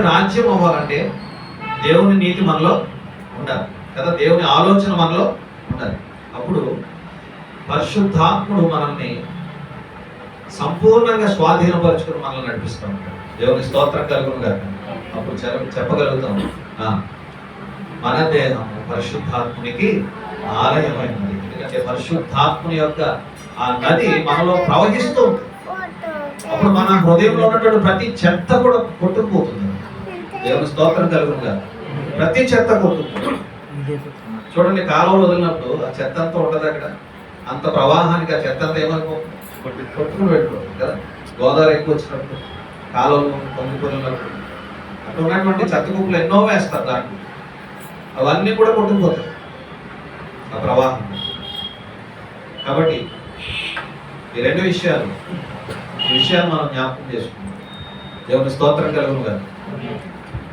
రాజ్యం అవ్వాలంటే దేవుని నీతి మనలో ఉండాలి. కదా? దేవుని ఆలోచన మనలో ఉండాలి. అప్పుడు పరిశుద్ధాత్ముడు మనల్ని సంపూర్ణంగా స్వాధీనపరచుకుని మనల్ని నడిపిస్తూ ఉంటాడు. దేవుని స్తోత్రం కలుగును గాక అప్పుడు చెప్పగలుగుతాం. ఆ, మన దేహం పరిశుద్ధాత్మునికి ఆలయమైనది. ఎందుకంటే పరిశుద్ధాత్ముని యొక్క ఆ నది మనలో ప్రవహిస్తూ ఉంటుంది. అప్పుడు మన హృదయంలో ఉన్నటువంటి ప్రతి చెత్త కూడా కొట్టుకుపోతుంది. దేవుని స్తోత్రం కలుగునుగా. ప్రతి చెత్త పోతుంది చూడండి కాలువలు వదిలినప్పుడు ఆ చెత్త అంతా ఉండదు అక్కడ. అంత ప్రవాహానికి ఆ చెత్త అంతా ఏమనుకో కొట్టుకుని పెట్టుకోవాలి కదా. గోదావరి ఎక్కువ వచ్చినప్పుడు కాలువలు పొంగిపోయినప్పుడు అక్కడ ఉన్నటువంటి చెత్త కుప్పలు ఎన్నో వేస్తారు దాంట్లో. అవన్నీ కూడా కొట్టుకుపోతాయి. ఆ ప్రవాహం. కాబట్టి ఈ రెండు విషయాలు ఈ విషయాలు మనం జ్ఞాపకం చేసుకుందాం. దేవుని స్తోత్రం కలుగును కదా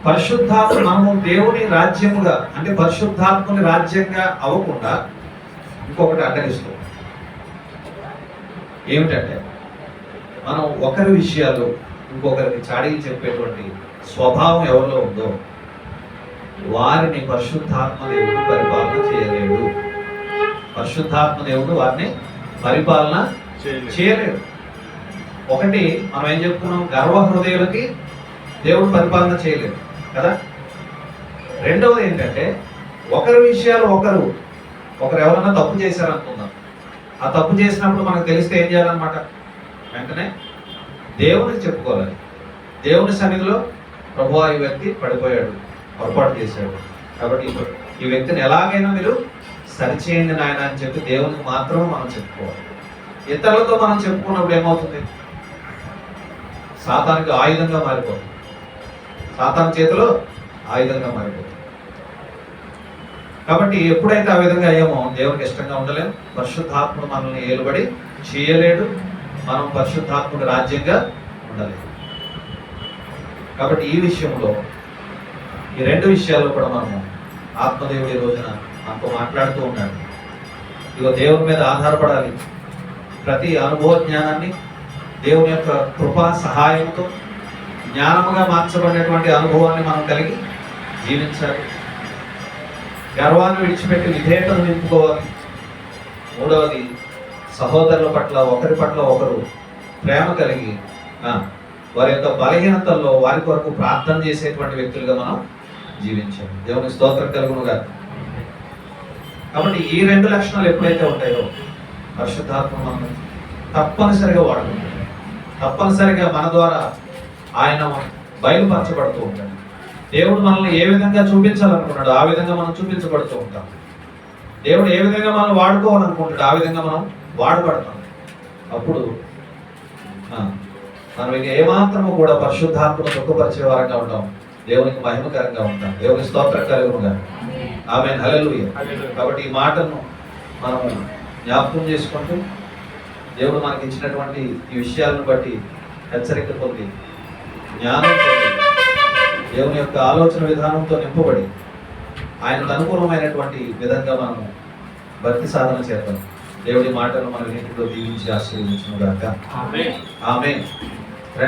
పరిశుద్ధాత్మ మనము దేవుని రాజ్యముగా అంటే పరిశుద్ధాత్మని రాజ్యంగా అవ్వకుండా ఇంకొకటి అడ్డగిస్తాం ఏమిటంటే మనం ఒకరి విషయాలు ఇంకొకరికి చాడీలు చెప్పేటువంటి స్వభావం ఎవరిలో ఉందో వారిని పరిశుద్ధాత్మ దేవుడు పరిపాలన చేయలేడు. పరిశుద్ధాత్మ దేవుడు వారిని పరిపాలన చేయలేడు. ఒకటి మనం ఏం చెప్పుకున్నాం గర్వ హృదయులకి దేవుడు పరిపాలన చేయలేడు. కదా? రెండవది ఏంటంటే ఒకరి విషయాలు ఒకరు ఒకరు ఎవరైనా తప్పు చేశారనుకుందాం. ఆ తప్పు చేసినప్పుడు మనకు తెలిస్తే ఏం చేయాలన్నమాట? వెంటనే దేవునికి చెప్పుకోవాలి. దేవుని సన్నిధిలో ప్రభు ఈ వ్యక్తి పడిపోయాడు పొరపాటు చేశాడు. కాబట్టి ఈ వ్యక్తిని ఎలాగైనా మీరు సరిచేయండి నాయన అని చెప్పి దేవునికి మాత్రమే మనం చెప్పుకోవాలి. ఇతరులతో మనం చెప్పుకున్నప్పుడు ఏమవుతుంది? సాతానికి ఆయుధంగా మారిపోతుంది. సాతాన్ చేతిలో ఆయుధంగా మారిపోతుంది. కాబట్టి ఎప్పుడైతే ఆ విధంగా అయ్యామో దేవునికి ఇష్టంగా ఉండలేము పరిశుద్ధాత్ముడు మనల్ని ఏలుబడి చేయలేడు. మనం పరిశుద్ధాత్ముడి రాజ్యంగా ఉండలేము కాబట్టి ఈ విషయంలో ఈ రెండు విషయాల్లో కూడా మనము ఆత్మదేవుడి ఈ రోజున మనతో మాట్లాడుతూ ఉన్నాడు ఇక దేవుని మీద ఆధారపడాలి. ప్రతి అనుభవ జ్ఞానాన్ని దేవుని యొక్క కృపా సహాయంతో జ్ఞానముగా మార్చబడినటువంటి అనుభవాన్ని మనం కలిగి జీవించాలి. గర్వాన్ని విడిచిపెట్టి విధేయతను నింపుకోవాలి. మూడవది సహోదరుల పట్ల ఒకరి పట్ల ఒకరు ప్రేమ కలిగి వారి యొక్క బలహీనతల్లో వారి కొరకు ప్రార్థన చేసేటువంటి వ్యక్తులుగా మనం జీవించాలి. దేవుని స్తోత్రం కలుగునుగా కాబట్టి ఈ రెండు లక్షణాలు ఎప్పుడైతే ఉంటాయో పరిశుద్ధాత్మ మనం తప్పనిసరిగా వాడుకుంటాం. తప్పనిసరిగా మన ద్వారా ఆయన బయలుపరచబడుతూ ఉంటాడు. దేవుడు మనల్ని ఏ విధంగా చూపించాలనుకున్నాడు ఆ విధంగా మనం చూపించబడుతూ ఉంటాం. దేవుడు ఏ విధంగా మనం వాడుకోవాలనుకుంటాడు ఆ విధంగా మనం వాడబడతాం. అప్పుడు మనం ఇక ఏమాత్రము కూడా పరిశుద్ధాత్మను దుఃఖపరిచే వారంగా ఉంటాం. దేవునికి మహిమకరంగా ఉంటాం. దేవుని స్తోత్రం కలుగునుగా ఆమె హల్లెలూయా. కాబట్టి ఈ మాటను మనము జ్ఞాపకం చేసుకుంటూ దేవుడు మనకి ఇచ్చినటువంటి ఈ విషయాలను బట్టి హెచ్చరిక పొంది జ్ఞానం దేవుని యొక్క ఆలోచన విధానంతో నింపబడి ఆయనకు అనుకూలమైనటువంటి విధంగా మనము భక్తి సాధన చేద్దాం. దేవుడి మాటలు మన ఇంటిలో దీవించి ఆశీర్వదించును గాక. ఆమె